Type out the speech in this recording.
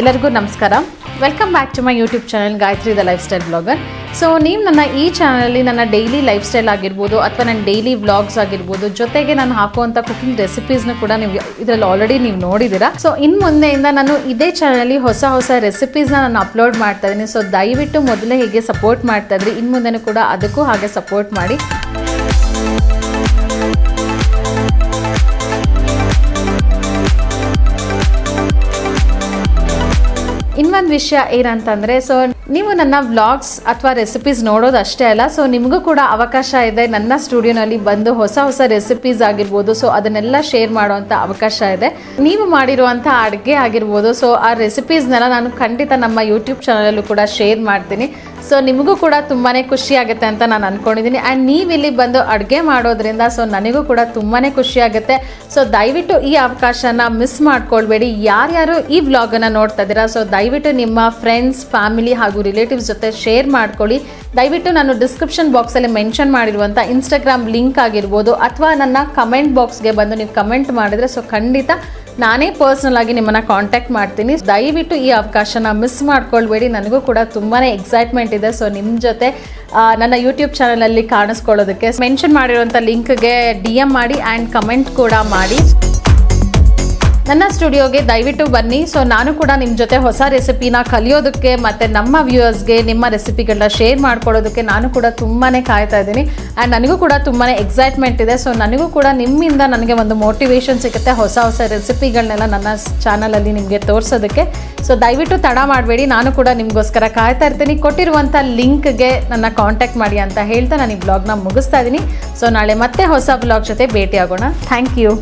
ಎಲ್ಲರಿಗೂ ನಮಸ್ಕಾರ. Welcome back to my YouTube channel Gayathri the lifestyle blogger so ನೀವು ನನ್ನ ಈ ಚಾನಲಲ್ಲಿ ನನ್ನ ಡೈಲಿ ಲೈಫ್ ಸ್ಟೈಲ್ ಆಗಿರ್ಬೋದು ಅಥವಾ ನನ್ನ ಡೈಲಿ ವ್ಲಾಗ್ಸ್ ಆಗಿರ್ಬೋದು, ಜೊತೆಗೆ ನಾನು ಹಾಕುವಂಥ ಕುಕಿಂಗ್ ರೆಸಿಪೀಸ್ನ ಕೂಡ ನೀವು ಇದರಲ್ಲಿ ಆಲ್ರೆಡಿ ನೀವು ನೋಡಿದ್ದೀರಾ. ಸೊ ಇನ್ನು ಮುಂದೆಯಿಂದ ನಾನು ಇದೇ ಚಾನಲಲ್ಲಿ ಹೊಸ ಹೊಸ ರೆಸಿಪೀಸ್ನ ನಾನು ಅಪ್ಲೋಡ್ ಮಾಡ್ತಾ ಇದ್ದೀನಿ. ಸೊ ದಯವಿಟ್ಟು ಮೊದಲೇ ಹೀಗೆ ಸಪೋರ್ಟ್ ಮಾಡ್ತಾ ಇದ್ರಿ. ಇನ್ನು ಮುಂದೆನೂ ಕೂಡ ಅದಕ್ಕೂ ಹಾಗೆ ಸಪೋರ್ಟ್ ಮಾಡಿ. ಇನ್ನೊಂದು ವಿಷಯ ಏನಂತಂದರೆ ಸೊ ನೀವು ನನ್ನ ವ್ಲಾಗ್ಸ್ ಅಥವಾ ರೆಸಿಪೀಸ್ ನೋಡೋದು ಅಷ್ಟೇ ಅಲ್ಲ ಸೊ ನಿಮಗೂ ಕೂಡ ಅವಕಾಶ ಇದೆ. ನನ್ನ ಸ್ಟುಡಿಯೋನಲ್ಲಿ ಬಂದು ಹೊಸ ಹೊಸ ರೆಸಿಪೀಸ್ ಆಗಿರ್ಬೋದು ಸೊ ಅದನ್ನೆಲ್ಲ ಶೇರ್ ಮಾಡುವಂಥ ಅವಕಾಶ ಇದೆ. ನೀವು ಮಾಡಿರುವಂಥ ಅಡುಗೆ ಆಗಿರ್ಬೋದು ಸೊ ಆ ರೆಸಿಪೀಸ್ನೆಲ್ಲ ನಾನು ಖಂಡಿತ ನಮ್ಮ ಯೂಟ್ಯೂಬ್ ಚಾನಲಲ್ಲೂ ಕೂಡ ಶೇರ್ ಮಾಡ್ತೀನಿ. ಸೊ ನಿಮಗೂ ಕೂಡ ತುಂಬಾ ಖುಷಿ ಆಗುತ್ತೆ ಅಂತ ನಾನು ಅಂದ್ಕೊಂಡಿದ್ದೀನಿ ಆ್ಯಂಡ್ ನೀವು ಇಲ್ಲಿ ಬಂದು ಅಡುಗೆ ಮಾಡೋದ್ರಿಂದ ಸೊ ನನಗೂ ಕೂಡ ತುಂಬಾ ಖುಷಿ ಆಗುತ್ತೆ. ಸೊ ದಯವಿಟ್ಟು ಈ ಅವಕಾಶನ ಮಿಸ್ ಮಾಡ್ಕೊಳ್ಬೇಡಿ. ಯಾರ್ಯಾರು ಈ ವ್ಲಾಗನ್ನು ನೋಡ್ತಾ ಇದ್ದೀರಾ ಸೊ ದಯವಿಟ್ಟು ನಿಮ್ಮ ಫ್ರೆಂಡ್ಸ್ ಫ್ಯಾಮಿಲಿ ಹಾಗೂ ರಿಲೇಟಿವ್ಸ್ ಜೊತೆ ಶೇರ್ ಮಾಡ್ಕೊಳ್ಳಿ. ದಯವಿಟ್ಟು ನಾನು ಡಿಸ್ಕ್ರಿಪ್ಷನ್ ಬಾಕ್ಸಲ್ಲಿ ಮೆನ್ಷನ್ ಮಾಡಿರುವಂಥ ಇನ್ಸ್ಟಾಗ್ರಾಮ್ ಲಿಂಕ್ ಆಗಿರ್ಬೋದು ಅಥವಾ ನನ್ನ ಕಮೆಂಟ್ ಬಾಕ್ಸ್ಗೆ ಬಂದು ನೀವು ಕಮೆಂಟ್ ಮಾಡಿದರೆ ಸೊ ಖಂಡಿತ ನಾನೇ ಪರ್ಸ್ನಲ್ ಆಗಿ ನಿಮ್ಮನ್ನು ಕಾಂಟ್ಯಾಕ್ಟ್ ಮಾಡ್ತೀನಿ. ದಯವಿಟ್ಟು ಈ ಅವಕಾಶನ ಮಿಸ್ ಮಾಡ್ಕೊಳ್ಬೇಡಿ. ನನಗೂ ಕೂಡ ತುಂಬಾ ಎಕ್ಸೈಟ್ಮೆಂಟ್ ಇದೆ. ಸೊ ನಿಮ್ಮ ಜೊತೆ ನನ್ನ ಯೂಟ್ಯೂಬ್ ಚಾನಲಲ್ಲಿ ಕಾಣಿಸ್ಕೊಳ್ಳೋದಕ್ಕೆ ಮೆನ್ಷನ್ ಮಾಡಿರುವಂಥ ಲಿಂಕ್ಗೆ ಡಿ ಎಂ ಮಾಡಿ ಆ್ಯಂಡ್ ಕಮೆಂಟ್ ಕೂಡ ಮಾಡಿ. ನನ್ನ ಸ್ಟುಡಿಯೋಗೆ ದಯವಿಟ್ಟು ಬನ್ನಿ. ಸೊ ನಾನು ಕೂಡ ನಿಮ್ಮ ಜೊತೆ ಹೊಸ ರೆಸಿಪಿನ ಕಲಿಯೋದಕ್ಕೆ ಮತ್ತು ನಮ್ಮ ವ್ಯೂಯರ್ಸ್ಗೆ ನಿಮ್ಮ ರೆಸಿಪಿಗಳನ್ನ ಶೇರ್ ಮಾಡ್ಕೊಳ್ಳೋದಕ್ಕೆ ನಾನು ಕೂಡ ತುಂಬಾ ಕಾಯ್ತಾ ಇದ್ದೀನಿ. ಆ್ಯಂಡ್ ನನಗೂ ಕೂಡ ತುಂಬಾ ಎಕ್ಸೈಟ್ಮೆಂಟ್ ಇದೆ. ಸೊ ನನಗೂ ಕೂಡ ನಿಮ್ಮಿಂದ ನನಗೆ ಒಂದು ಮೋಟಿವೇಶನ್ ಸಿಗುತ್ತೆ ಹೊಸ ಹೊಸ ರೆಸಿಪಿಗಳನ್ನೆಲ್ಲ ನನ್ನ ಚಾನಲಲ್ಲಿ ನಿಮಗೆ ತೋರಿಸೋದಕ್ಕೆ. ಸೊ ದಯವಿಟ್ಟು ತಡ ಮಾಡಬೇಡಿ. ನಾನು ಕೂಡ ನಿಮಗೋಸ್ಕರ ಕಾಯ್ತಾ ಇರ್ತೀನಿ. ಕೊಟ್ಟಿರುವಂಥ ಲಿಂಕ್ಗೆ ನನ್ನ ಕಾಂಟ್ಯಾಕ್ಟ್ ಮಾಡಿ ಅಂತ ಹೇಳ್ತಾ ನಾನು ಈ ಬ್ಲಾಗ್ನ ಮುಗಿಸ್ತಾ ಇದ್ದೀನಿ. ಸೊ ನಾಳೆ ಮತ್ತೆ ಹೊಸ ಬ್ಲಾಗ್ ಜೊತೆ ಭೇಟಿಯಾಗೋಣ. Thank you